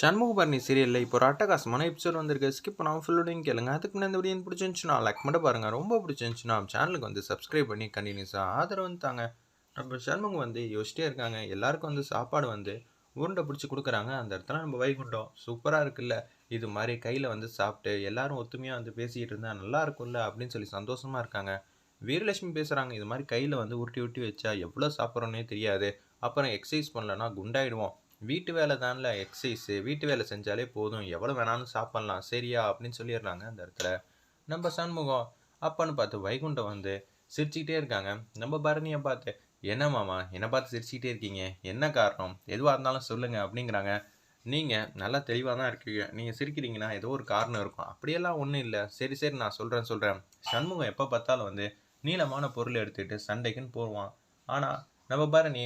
சண்முகபரணி சீரியலில் இப்போ ஒரு அட்டகாசமான எபிசோட் வந்திருக்கு. ஸ்கிப் பண்ணாமல் ஃபுல்லோடையும் கேளுங்க. அதுக்கு முன்னாடி இந்த வீடியோ பிடிச்சிருந்துச்சுன்னா லைக் மட்டும் பாருங்கள் ரொம்ப பிடிச்சிருந்துச்சுன்னா சேனலுக்கு வந்து சப்ஸ்கிரைப் பண்ணி கண்டினியூஸாக ஆதரவு வந்து தாங்க. நம்ம சண்முகம் வந்து யோசிச்சிட்டே இருக்காங்க. எல்லாருக்கும் வந்து சாப்பாடு வந்து உருண்டை பிடிச்சி கொடுக்குறாங்க. அந்த இடத்துல நம்ம வைகுண்டம் சூப்பராக இருக்குல்ல. இது மாதிரி கையில் வந்து சாப்பிட்டு எல்லாரும் ஒத்துமையாக வந்து பேசிக்கிட்டு இருந்தால் நல்லா இருக்கும்ல அப்படின்னு சொல்லி சந்தோஷமாக இருக்காங்க. வீரலட்சுமி பேசுகிறாங்க இது மாதிரி கையில் வந்து உருட்டி உருட்டி வச்சா எவ்வளோ சாப்பிட்றோன்னே தெரியாது. அப்புறம் எக்ஸசைஸ் பண்ணலன்னா குண்டாயிடுவோம். வீட்டு வேலை தான்ல எக்ஸசைஸு வீட்டு வேலை செஞ்சாலே போதும். எவ்வளோ வேணாலும் சாப்பிட்லாம். சரியா? அப்படின்னு சொல்லிடுறாங்க அந்த இடத்துல. நம்ம சண்முகம் அப்பான்னு பார்த்து வைகுண்டம் வந்து சிரிச்சுக்கிட்டே இருக்காங்க. நம்ம பரணியை பார்த்து என்ன மாமா? என்னை பார்த்து சிரிச்சுக்கிட்டே இருக்கீங்க? என்ன காரணம்? எதுவாக இருந்தாலும் சொல்லுங்கள் அப்படிங்கிறாங்க. நீங்கள் நல்லா தெளிவாக தான் இருக்கீங்க. நீங்கள் சிரிக்கிறீங்கன்னா ஏதோ ஒரு காரணம் இருக்கும். அப்படியெல்லாம் ஒன்றும் இல்லை. சரி சரி நான் சொல்கிறேன் சொல்கிறேன் சண்முகம் எப்போ பார்த்தாலும் வந்து நீளமான பொருள் எடுத்துக்கிட்டு சண்டைக்குன்னு போடுவான் ஆனால் நம்ம பரணி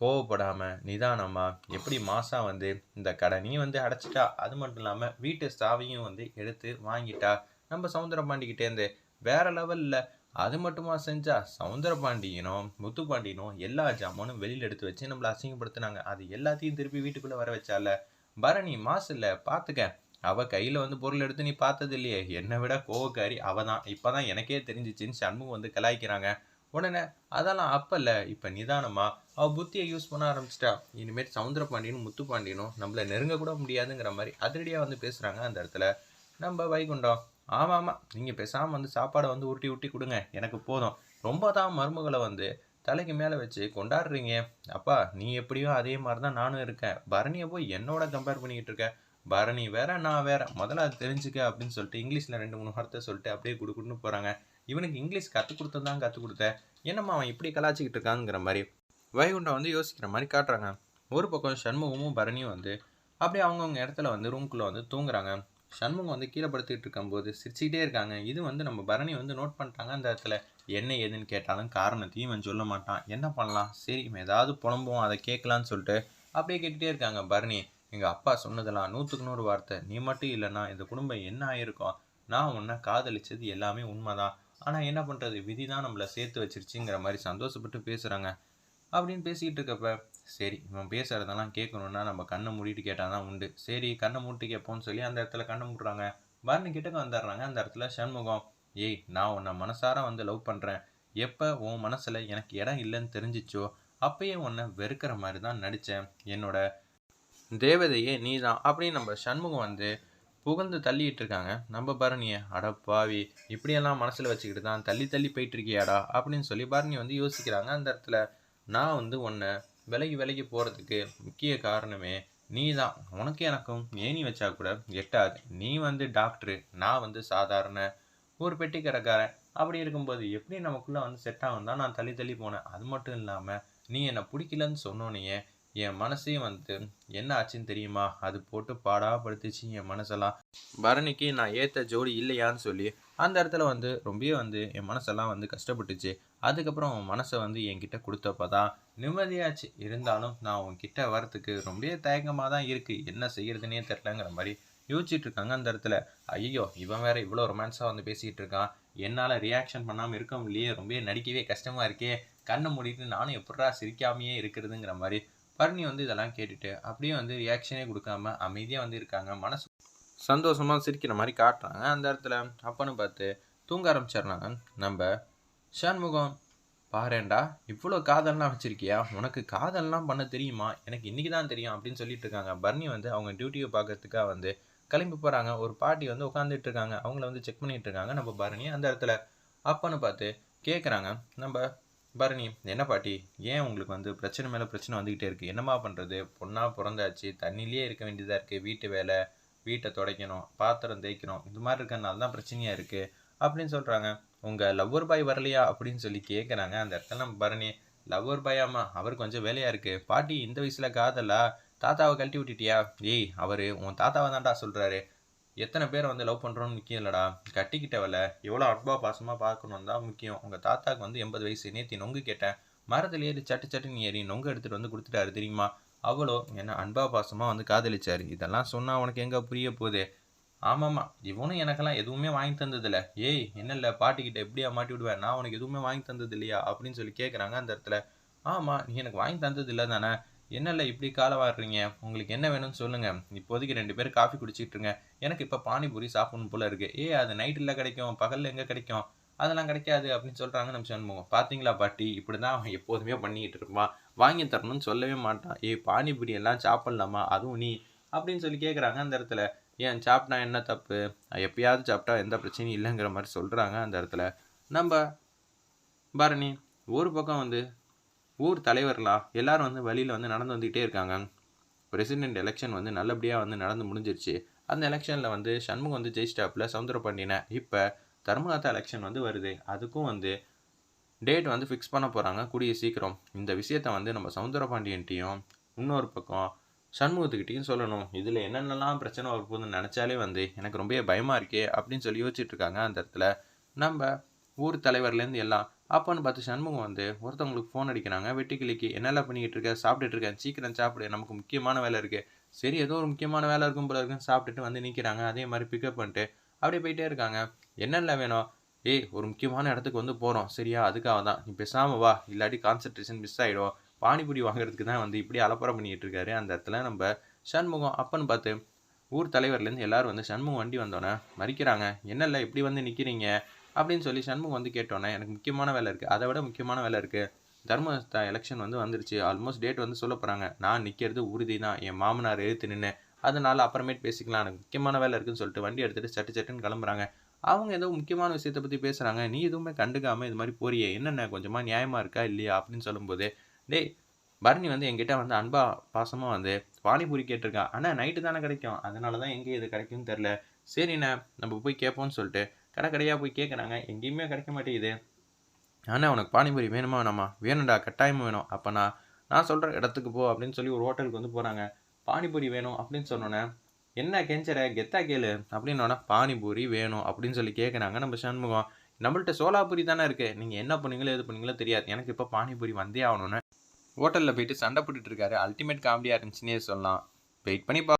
கோவப்படாமல் நிதானமாக எப்படி மாசா வந்து இந்த கடனையும் வந்து அடைச்சிட்டா? அது மட்டும் இல்லாமல் வீட்டு சாவியும் வந்து எடுத்து வாங்கிட்டா? நம்ம சவுந்தரபாண்டிக்கிட்டேருந்து வேற லெவலில் அது மட்டுமா செஞ்சா? சவுந்தரபாண்டியனும் முத்துப்பாண்டியனும் எல்லா ஜாமானும் வெளியில் எடுத்து வச்சு நம்மளை அசிங்கப்படுத்தினாங்க. அது எல்லாத்தையும் திருப்பி வீட்டுக்குள்ளே வர வச்சால? பரணி மாசு இல்லை பார்த்துக்க அவள் கையில் வந்து பொருள் எடுத்து நீ பார்த்தது இல்லையே. என்னை விட கோவக்காரி அவ தான் இப்போ தான் எனக்கே தெரிஞ்சிச்சின்னு சண்முகம் வந்து கலாய்க்கிறாங்க. உடனே அதெல்லாம் அப்போ இல்லை இப்போ நிதானமாக அவள் புத்தியை யூஸ் பண்ண ஆரம்பிச்சிட்டா. இனிமேல் சவுந்தர பாண்டியனும் முத்து பாண்டியனும் நம்மளை நெருங்க கூட முடியாதுங்கிற மாதிரி அதிரடியாக வந்து பேசுகிறாங்க அந்த இடத்துல. நம்ம வைகுண்டம். ஆமாம் ஆமாம் நீங்கள் பேசாமல் வந்து சாப்பாடை வந்து உருட்டி உருட்டி கொடுங்க. எனக்கு போதும். ரொம்ப தான் மருமகளை வந்து தலைக்கு மேலே வச்சு கொண்டாடுறீங்க. அப்பா நீ எப்படியோ அதே மாதிரி தான் நானும் இருக்கேன். பரணியை போய் என்னோட கம்பேர் பண்ணிக்கிட்டு இருக்கேன் பரணி வேற நான் வேற. முதல்ல அது தெரிஞ்சுக்க அப்படின்னு சொல்லிட்டு இங்கிலீஷில் ரெண்டு மூணு வார்த்தை சொல்லிட்டு அப்படியே குடுக்குன்னு போகிறாங்க இவனுக்கு இங்கிலீஷ் கற்றுக் கொடுத்ததான் கற்றுக் கொடுத்தேன் என்னம்மா அவன் இப்படி கலாச்சிக்கிட்டு இருக்காங்கிற மாதிரி. வைகுண்டம் வந்து யோசிக்கிற மாதிரி காட்டுறாங்க. ஒரு பக்கம் சண்முகமும் பரணியும் வந்து அப்படியே அவங்கவுங்க இடத்துல வந்து ரூம்குள்ளே வந்து தூங்குறாங்க. சண்முகம் வந்து கீழே படுத்துக்கிட்டு இருக்கும்போது சிரிச்சுக்கிட்டே இருக்காங்க. இது வந்து நம்ம பரணி வந்து நோட் பண்ணிட்டாங்க அந்த இடத்துல. என்ன ஏதுன்னு கேட்டாலும் காரணத்தையும் இவன் சொல்ல மாட்டான். என்ன பண்ணலாம்? சரி இவன் ஏதாவது புலம்புவோம் அதை கேட்கலான்னு சொல்லிட்டு அப்படியே கேட்டுகிட்டே இருக்காங்க பரணி. எங்கள் அப்பா சொன்னதெல்லாம் நூற்றுக்கு நூறு வார்த்தை. நீ மட்டும் இல்லைன்னா இந்த குடும்பம் என்ன ஆயிருக்கும்? நான் உன்னை காதலிச்சது எல்லாமே உண்மைதான். ஆனால் என்ன பண்ணுறது விதி தான் நம்மளை சேர்த்து வச்சிருச்சுங்கிற மாதிரி சந்தோஷப்பட்டு பேசுகிறாங்க அப்படின்னு பேசிக்கிட்டு இருக்கப்ப சரி இவன் பேசுகிறதெல்லாம் கேட்கணுன்னா நம்ம கண்ணை மூடிட்டு கேட்டால் தான் உண்டு. சரி கண்ணை மூடிட்டு கேட்போம்னு சொல்லி அந்த இடத்துல கண்ணை மூட்டுறாங்க. பரணி கிட்டக்க வந்துடுறாங்க. அந்த இடத்துல சண்முகம் ஏய் நான் உன்னை மனசார வந்து லவ் பண்ணுறேன் எப்போ உன் மனசில் எனக்கு இடம் இல்லைன்னு தெரிஞ்சிச்சோ அப்பயே உன்னை வெறுக்கிற மாதிரி தான் நடித்தேன் என்னோட தேவதையே நீ தான் அப்படின்னு நம்ம சண்முகம் வந்து புகுந்து தள்ளிட்டு இருக்காங்க நம்ம பரணியை அட பாவி இப்படியெல்லாம் மனசில் வச்சுக்கிட்டு தான் தள்ளி தள்ளி போயிட்டு இருக்கியாடா அப்படின்னு சொல்லி பரணி வந்து யோசிக்கிறாங்க. அந்த இடத்துல நான் வந்து உன்னை விலகி விலகி போகிறதுக்கு முக்கிய காரணமே நீ தான் உனக்கு எனக்கும் ஏணி வச்சா கூட எட்டாது. நீ வந்து டாக்டரு நான் வந்து சாதாரண ஒரு பெட்டிக்கடைக்காரன். அப்படி இருக்கும்போது எப்படி நமக்குள்ளே வந்து செட் ஆகும் தான் நான் தள்ளி தள்ளி போனேன். அது மட்டும் இல்லாமல் நீ என்னை பிடிக்கலன்னு சொன்னோன்னே என் மனசையும் வந்து என்ன ஆச்சுன்னு தெரியுமா? அது போட்டு பாடாப்படுத்துச்சு என் மனசெல்லாம். பரணிக்கு நான் ஏற்ற ஜோடி இல்லையான்னு சொல்லி அந்த இடத்துல வந்து ரொம்பவே வந்து என் மனசெல்லாம் வந்து கஷ்டப்பட்டுச்சு. அதுக்கப்புறம் உன் மனசை வந்து என்கிட்ட கொடுத்தப்ப தான் நிம்மதியாச்சு. இருந்தாலும் நான் உன்கிட்ட வரத்துக்கு ரொம்பவே தயக்கமாக தான் இருக்குது என்ன செய்யறதுனே தெரிலங்கிற மாதிரி யோசிச்சுட்டு இருக்காங்க அந்த இடத்துல. ஐயோ இவன் வேற இவ்வளோ ரொமான்ஸாக வந்து பேசிகிட்டு இருக்கான். என்னால் ரியாக்ஷன் பண்ணாமல் இருக்க முடியலையே. ரொம்பவே நடிக்கவே கஷ்டமாக இருக்கே. கண்ணை மூடிட்டு நானும் எப்படா சிரிக்காமையே இருக்கிறதுங்கிற மாதிரி பர்ணி வந்து இதெல்லாம் கேட்டுட்டு அப்படியே வந்து ரியாக்ஷனே கொடுக்காம அமைதியாக வந்து இருக்காங்க. மனசு சந்தோஷமாக சிரிக்கிற மாதிரி காட்டுறாங்க. அந்த இடத்துல அப்பன்னு பார்த்து தூங்க ஆரம்பிச்சிடுறாங்க நம்ம ஷான்முகம் பாருண்டா இவ்வளோ காதல்லாம் வச்சுருக்கியா? உனக்கு காதல்லாம் பண்ண தெரியுமா? எனக்கு இன்றைக்கி தான் தெரியும் அப்படின்னு சொல்லிட்டு இருக்காங்க. பர்னி வந்து அவங்க டியூட்டியை பார்க்கறதுக்காக வந்து கிளம்பி போகிறாங்க ஒரு பாட்டி வந்து உட்காந்துட்டு இருக்காங்க. அவங்கள வந்து செக் பண்ணிட்டு இருக்காங்க. நம்ம பரணி அந்த இடத்துல அப்பன்னு பார்த்து கேட்குறாங்க நம்ம பரணி என்ன பாட்டி? ஏன் உங்களுக்கு வந்து பிரச்சனை மேலே பிரச்சனை வந்துக்கிட்டே இருக்குது என்னம்மா பண்ணுறது பொண்ணாக பிறந்தாச்சு தண்ணிலேயே இருக்க வேண்டியதாக இருக்குது வீட்டு வேலை வீட்டை துடைக்கணும் பாத்திரம் தேய்க்கணும் இது மாதிரி இருக்கிறனால தான் பிரச்சனையாக இருக்குது அப்படின்னு சொல்கிறாங்க உங்கள் லவ்வர் பாய் வரலையா அப்படின்னு சொல்லி கேட்குறாங்க அந்த இடத்துல நம்ம பரணி லவ்வர் பாயாமா அவர் கொஞ்சம் வேலையாக இருக்குது பாட்டி இந்த வயசில் காதலா? தாத்தாவை கழட்டி விட்டுட்டியா? ஏய் அவர் உன் தாத்தாவை தான்டா சொல்கிறாரு எத்தனை பேரை வந்து லவ் பண்ணுறோன்னு முக்கியம் இல்லைடா. கட்டிக்கிட்டவள எவ்வளோ அன்பா பாசமாக பார்க்கணும் தான் முக்கியம். உங்கள் தாத்தாக்கு வந்து எண்பது வயசு நேத்தி நொங்கு கேட்டேன். மரத்தில் ஏறி சட்டு சட்டுன்னு ஏறி நொங்கு எடுத்துகிட்டு வந்து கொடுத்துட்டாரு தெரியுமா? அவ்வளோ என்ன அன்பா பாசமாக வந்து காதலிச்சார். இதெல்லாம் சொன்னால் உனக்கு எங்கே புரிய போகுது? ஆமாம்மா இவனும் எனக்கெல்லாம் எதுவுமே வாங்கி தந்ததில்ல. ஏய் என்ன இல்லை பாட்டிக்கிட்ட எப்படியா மாட்டி விடுவேன் நான் உனக்கு எதுவுமே வாங்கி தந்தது இல்லையா அப்படின்னு சொல்லி கேட்குறாங்க அந்த இடத்துல. ஆமாம் நீ எனக்கு வாங்கி தந்தது இல்லை தானே? என்னல்ல இப்படி காலை வாடுறீங்க உங்களுக்கு என்ன வேணும்னு சொல்லுங்க. இப்போதைக்கு ரெண்டு பேரும் காஃபி குடிச்சிட்டு இருங்க எனக்கு இப்போ பானிபூரி சாப்பிடணும் போல இருக்கு. ஏ அது நைட்டில் கிடைக்கும் பகலில் எங்கே கிடைக்கும்? அதெல்லாம் கிடைக்காது அப்படின்னு சொல்கிறாங்க நம்ம சண்முகம். பார்த்தீங்களா பாட்டி? இப்படி தான் அவன் எப்போதுமே பண்ணிக்கிட்டு இருப்பான். வாங்கி தரணும்னு சொல்லவே மாட்டான். ஏ பானிபூரி எல்லாம் சாப்பிட்லாமா? அதுவும் நீ? அப்படின்னு சொல்லி கேட்குறாங்க அந்த இடத்துல. ஏன் சாப்பிட்டா என்ன தப்பு? எப்பயாவது சாப்பிட்டா எந்த பிரச்சனையும் இல்லைங்கிற மாதிரி சொல்கிறாங்க அந்த இடத்துல. நம்ம பரணி ஒரு பக்கம் வந்து ஊர் தலைவர்களா எல்லாரும் வந்து வழியில் வந்து நடந்து வந்துக்கிட்டே இருக்காங்க. பிரசிடென்ட் எலெக்ஷன் வந்து நல்லபடியாக வந்து நடந்து முடிஞ்சிருச்சு. அந்த எலெக்ஷனில் வந்து சண்முகம் வந்து ஜெயிச்சிட்டாப்பில் சவுந்தர பாண்டியனை இப்போ தர்மநாதா எலெக்ஷன் வந்து வருது. அதுக்கும் வந்து டேட் வந்து ஃபிக்ஸ் பண்ண போகிறாங்க கூடிய சீக்கிரம். இந்த விஷயத்த வந்து நம்ம சவுந்தர பாண்டியன்ட்டையும் இன்னொரு பக்கம் சண்முகத்துக்கிட்டையும் சொல்லணும். இதில் என்னென்னலாம் பிரச்சனை வரப்போகுதுன்னு நினச்சாலே வந்து எனக்கு ரொம்ப பயமாக இருக்கே அப்படின்னு சொல்லி யோசிச்சுட்ருக்காங்க அந்த இடத்துல நம்ம ஊர் தலைவர்லேருந்து எல்லாம் அப்போன்னு பார்த்து சண்முகம் வந்து ஒருத்தவங்களுக்கு ஃபோன் அடிக்கிறாங்க வெட்டி கிளிக்கு என்னெல்லாம் பண்ணிக்கிட்டு இருக்க? சாப்பிட்டுட்டு இருக்கேன். சீக்கிரம் சாப்பிடு. நமக்கு முக்கியமான வேலை இருக்குது சரி ஏதோ ஒரு முக்கியமான வேலை இருக்கும் போல இருக்குன்னு சாப்பிட்டுட்டு வந்து நிற்கிறாங்க அதே மாதிரி பிக்கப் பண்ணிட்டு அப்படியே போயிட்டே இருக்காங்க. என்னென்ன வேணும்? ஏய் ஒரு முக்கியமான இடத்துக்கு வந்து போகிறோம் சரியா அதுக்காக தான். நீ பேசாமல் வா. இல்லாட்டி கான்சன்ட்ரேஷன் மிஸ் ஆகிடும் பானிபூரி வாங்குறதுக்கு தான் வந்து இப்படி அலப்பறம் பண்ணிக்கிட்டு இருக்காரு. அந்த இடத்துல நம்ம சண்முகம் அப்பன்னு பார்த்து ஊர் தலைவர்லேருந்து எல்லாரும் வந்து சண்முகம் வண்டி வந்தோன்னே மறிக்கிறாங்க. என்னல்ல இப்படி வந்து நிற்கிறீங்க அப்படின்னு சொல்லி சண்முகம் வந்து கேட்டோன்னே எனக்கு முக்கியமான வேலை இருக்குது அதை விட முக்கியமான வேலை இருக்குது தர்மஸ்தா எலெக்ஷன் வந்து வந்துருச்சு. ஆல்மோஸ்ட் டேட் வந்து சொல்ல போகிறாங்க நான் நிற்கிறது உறுதி தான். என் மாமனார் எழுத்து நின்று அதனால் அப்புறமேட்டு பேசிக்கலாம். எனக்கு முக்கியமான வேலை இருக்குன்னு சொல்லிட்டு வண்டி எடுத்துகிட்டு சட்டு சட்டுன்னு கிளம்புறாங்க. அவங்க ஏதோ முக்கியமான விஷயத்தை பற்றி பேசுகிறாங்க நீ எதுவுமே கண்டுக்காமல் இது மாதிரி போறியே. என்னென்ன கொஞ்சமாக நியாயமாக இருக்கா இல்லையா? அப்படின்னு சொல்லும்போது டேய் பரணி வந்து என்கிட்ட வந்து அன்பா பாசமாக வந்து பானிபூரி கேட்டிருக்கான் ஆனால் நைட்டு தானே கிடைக்கும். அதனால தான் எங்கே இது கிடைக்கும்னு தெரில சரிண்ணே நம்ம போய் கேட்போம்னு சொல்லிட்டு கடை கடையாக போய் கேட்குறாங்க எங்கேயுமே கிடைக்க மாட்டேங்குது. ஆனால் உனக்கு பானிபூரி வேணுமா வேணாமா? வேணும்டா கட்டாயமாக வேணும். அப்போ நான் நான் சொல்கிற இடத்துக்கு போ அப்படின்னு சொல்லி ஒரு ஹோட்டலுக்கு வந்து போகிறாங்க பானிபூரி வேணும் அப்படின்னு சொன்னோன்னே என்ன கெஞ்சற? கெத்தா கேளு. அப்படின்னோடனே பானிபூரி வேணும். அப்படின்னு சொல்லி கேட்குறாங்க நம்ம சண்முகம். நம்மள்ட்ட சோலாபூரி தானே இருக்குது நீங்கள் என்ன பண்ணீங்களோ எது பண்ணீங்களோ தெரியாது. எனக்கு இப்போ பானிபூரி வந்தே ஆகணும்னு. ஹோட்டலில் போயிட்டு சண்டை போட்டுட்டு இருக்காரு. அல்டிமேட் காமெடியாக இருந்துச்சுன்னே சொல்லலாம். வெயிட் பண்ணி பா